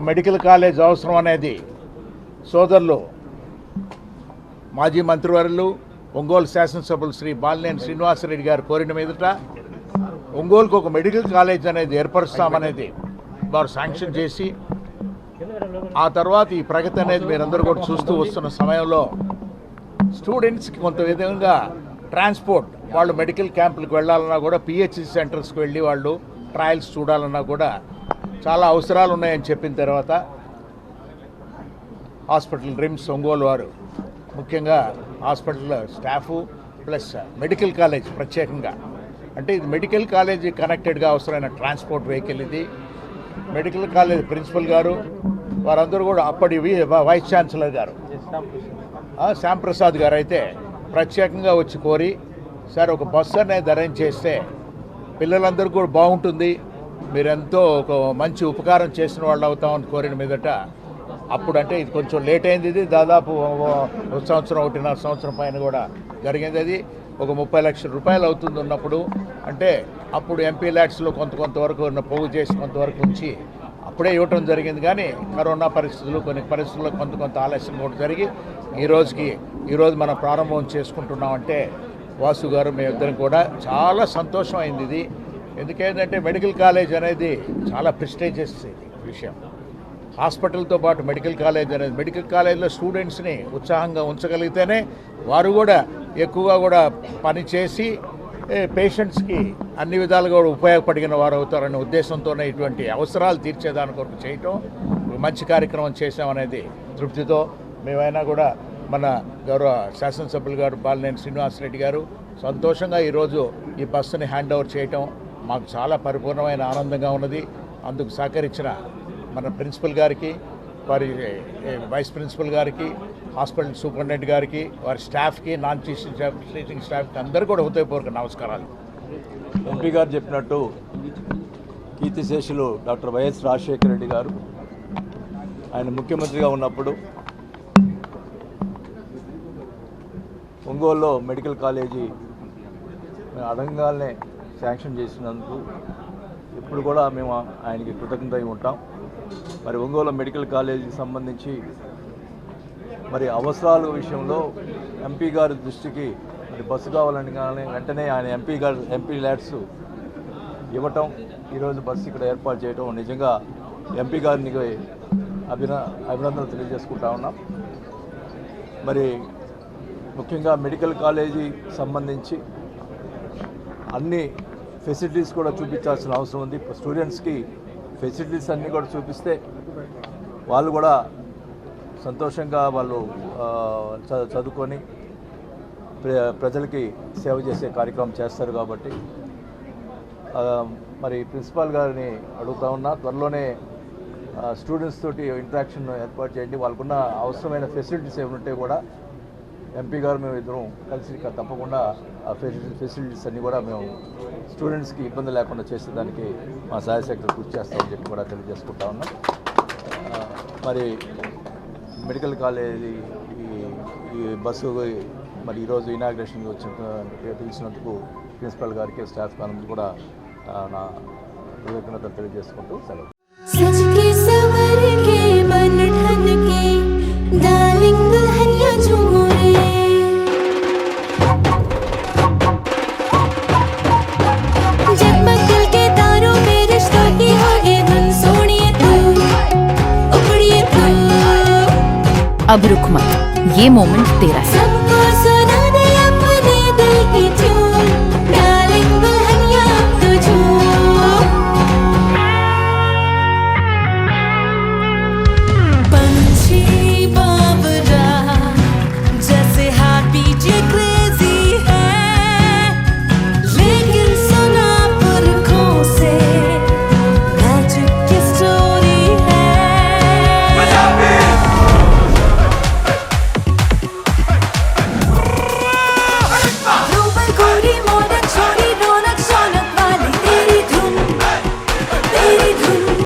Medical college అవసరం అనేది సోదరులు మాజీ మంత్రివర్యులు ఒంగోలు శాసనసభ్యులు శ్రీ బాలినేని శ్రీనివాసరెడ్డి గారు కోరిన మీదట ఒంగోలుకు ఒక మెడికల్ కాలేజ్ అనేది ఏర్పరుస్తామనేది వారు శాంక్షన్ చేసి ఆ తర్వాత ఈ ప్రగతి అనేది మీరందరూ కూడా చూస్తూ వస్తున్న సమయంలో స్టూడెంట్స్కి కొంత విధంగా ట్రాన్స్పోర్ట్ వాళ్ళు మెడికల్ క్యాంపులకు వెళ్ళాలన్నా కూడా పిహెచ్సి సెంటర్స్కి వెళ్ళి వాళ్ళు ట్రయల్స్ చూడాలన్నా కూడా చాలా అవసరాలు ఉన్నాయని చెప్పిన తర్వాత హాస్పిటల్ రిమ్స్ ఒంగోలు వారు ముఖ్యంగా hospital staff plus medical college ప్రత్యేకంగా. అంటే ఇది మెడికల్ కాలేజీ కనెక్టెడ్గా అవసరమైన ట్రాన్స్పోర్ట్ వెహికల్ ఇది. మెడికల్ కాలేజ్ ప్రిన్సిపల్ గారు వారందరూ కూడా అప్పటి వైస్ ఛాన్సలర్ గారు. ఆ, శ్యాంప్రసాద్ గారు అయితే ప్రత్యేకంగా వచ్చి కోరి సార్ ఒక బస్సు అనేది అరేంజ్ చేస్తే పిల్లలందరూ కూడా బాగుంటుంది మీరెంతో ఒక మంచి ఉపకారం చేసిన వాళ్ళు అవుతామని కోరిన మీదట అప్పుడంటే ఇది కొంచెం లేట్ అయింది ఇది. దాదాపు సంవత్సరం ఒకటి సంవత్సరం ఒకటిన్నర సంవత్సరం పైన కూడా జరిగింది అది. ఒక ముప్పై లక్షల రూపాయలు అవుతుంది ఉన్నప్పుడు. అంటే అప్పుడు ఎంపీ ల్యాడ్స్లో కొంత కొంతవరకు ఉన్న పోగు చేసి కొంతవరకు ఉంచి అప్పుడే ఇవ్వటం జరిగింది. కానీ కరోనా పరిస్థితులు కొన్ని పరిస్థితుల్లో కొంత కొంత ఆలస్యం కూడా జరిగి ఈ రోజుకి ఈరోజు మనం ప్రారంభం చేసుకుంటున్నామంటే వాసు గారు మేమిద్దరం కూడా చాలా సంతోషం అయింది ఇది. ఎందుకేంటంటే మెడికల్ కాలేజ్ అనేది చాలా ప్రెస్టేజియస్ ఇది విషయం. హాస్పిటల్తో పాటు మెడికల్ కాలేజ్ అనేది మెడికల్ కాలేజ్లో స్టూడెంట్స్ని ఉత్సాహంగా ఉంచగలిగితేనే వారు కూడా ఎక్కువగా కూడా పనిచేసి పేషెంట్స్కి అన్ని విధాలుగా కూడా ఉపయోగపడిన వారు అవుతారనే ఉద్దేశంతోనే ఇటువంటి అవసరాలు తీర్చేదాని కొరకు చేయటం మంచి కార్యక్రమం చేసామనేది తృప్తితో మేమైనా కూడా మన గౌరవ శాసనసభ్యులు గారు బాలినేని శ్రీనివాసరెడ్డి గారు సంతోషంగా ఈరోజు ఈ బస్సుని హ్యాండ్ ఓవర్ చేయటం మాకు చాలా పరిపూర్ణమైన ఆనందంగా ఉన్నది. అందుకు సహకరించిన మన ప్రిన్సిపల్ గారికి వారి వైస్ ప్రిన్సిపల్ గారికి హాస్పిటల్ సూపరింటెండెంట్ గారికి వారి స్టాఫ్కి నాన్ టీచింగ్ స్టాఫ్ టీచింగ్ స్టాఫ్కి అందరూ కూడా హృదయపూర్వక నమస్కారాలు. ఎంపీ గారు చెప్పినట్టు కీర్తిశేషులు డాక్టర్ వైఎస్ రాజశేఖర రెడ్డి గారు ఆయన ముఖ్యమంత్రిగా ఉన్నప్పుడు ఒంగోలులో మెడికల్ కాలేజీ మేము శాంక్షన్ చేసినందుకు ఇప్పుడు కూడా మేము ఆయనకి కృతజ్ఞత అయి ఉంటాం. మరి ఒంగోలు మెడికల్ కాలేజీకి సంబంధించి మరి అవసరాల విషయంలో ఎంపీ గారి దృష్టికి మరి బస్సు కావాలని కానీ వెంటనే ఆయన ఎంపీ గారు ఎంపీ ల్యాడ్స్ ఇవ్వటం ఈరోజు బస్సు ఇక్కడ ఏర్పాటు చేయటం నిజంగా ఎంపీ గారిని అభిన అభినందనలు తెలియజేసుకుంటా ఉన్నాం. మరి ముఖ్యంగా మెడికల్ కాలేజీ సంబంధించి అన్ని ఫెసిలిటీస్ కూడా చూపించాల్సిన అవసరం ఉంది. ఇప్పుడు స్టూడెంట్స్కి ఫెసిలిటీస్ అన్నీ కూడా చూపిస్తే వాళ్ళు కూడా సంతోషంగా వాళ్ళు చదువుకొని ప్ర- ప్రజలకి సేవ చేసే కార్యక్రమం చేస్తారు కాబట్టి మరి ప్రిన్సిపాల్ గారిని అడుగుతా ఉన్నా త్వరలోనే స్టూడెంట్స్ తోటి ఇంటరాక్షన్ ఏర్పాటు చేయండి. వాళ్ళకున్న అవసరమైన ఫెసిలిటీస్ ఏమి ఉంటే కూడా ఎంపీ గారు మేము ఇద్దరం కలిసి తప్పకుండా ఆ ఫెసిలిటీస్ అన్నీ కూడా మేము స్టూడెంట్స్కి ఇబ్బంది లేకుండా చేసేదానికి మా సహాయశక్తులు కృషి చేస్తామని చెప్పి కూడా తెలియజేసుకుంటా ఉన్నాం. మరి మెడికల్ కాలేజీ ఈ బస్సు మరి ఈరోజు ఇనాగ్రేషన్కి వచ్చిన పిలిచినందుకు ప్రిన్సిపల్ గారికి స్టాఫ్ అందరికీ కూడా నా కృతజ్ఞతలు తెలియజేసుకుంటూ సెలవు. अब रुक मत। ये मोमेंट तेरा है।